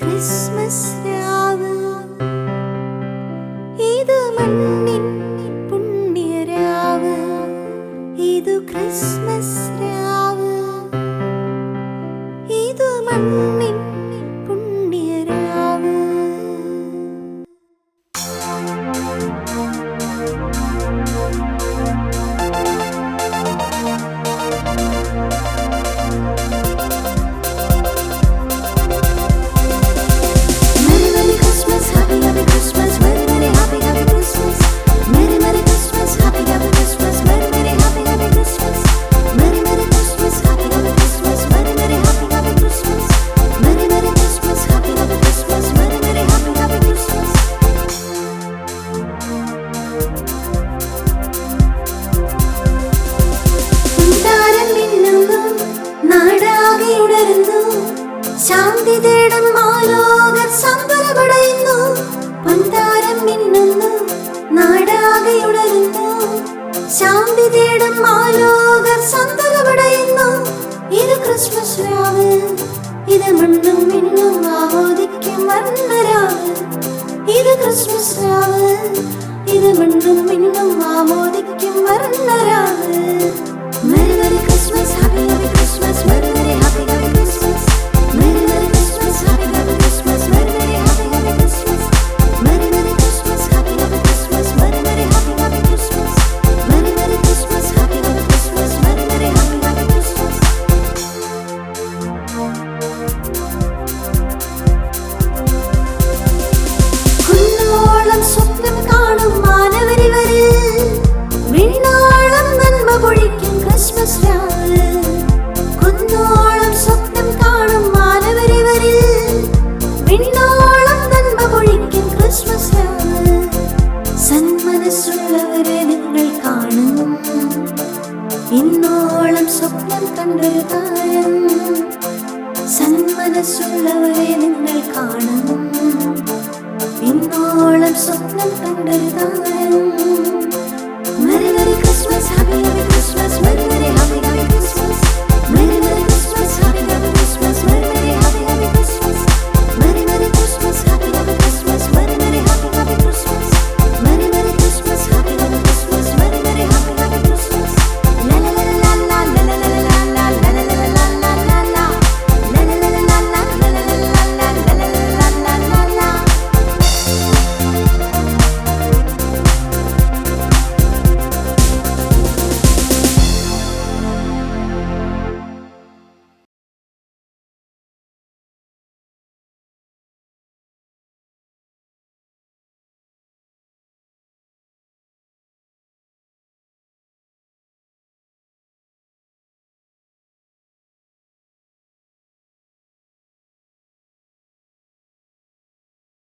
Christmas രാവ് ഇത് മണ്ണിൻ പുണ്യരാവ് ഇത് ക്രിസ്മസ് ശാന്തി തേടും ആലോകർ സമ്പലമടയുന്നു പൊൻതാരം മിന്നുന്നു നാടാകെയുടരുന്നു ശാന്തി തേടും ആലോകർ സന്തലമടയുന്നു ഇത് ക്രിസ്മസ് രാവ് ഇത് മണ്ണും മിന്നും ആഹോദിക്കും വർണരാവ് ഇത് ക്രിസ്മസ് രാവ് ഇത് മണ്ണും മിന്നും ആമോദിക്കും വർണരാവ് ഇന്നോളം സ്വപ്നം കണ്ടൊരു താരം. സന്മനസ്സുള്ളവരെ നിങ്ങൾ കാണും. ഇന്നോളം സ്വപ്നം കണ്ടൊരു താരം.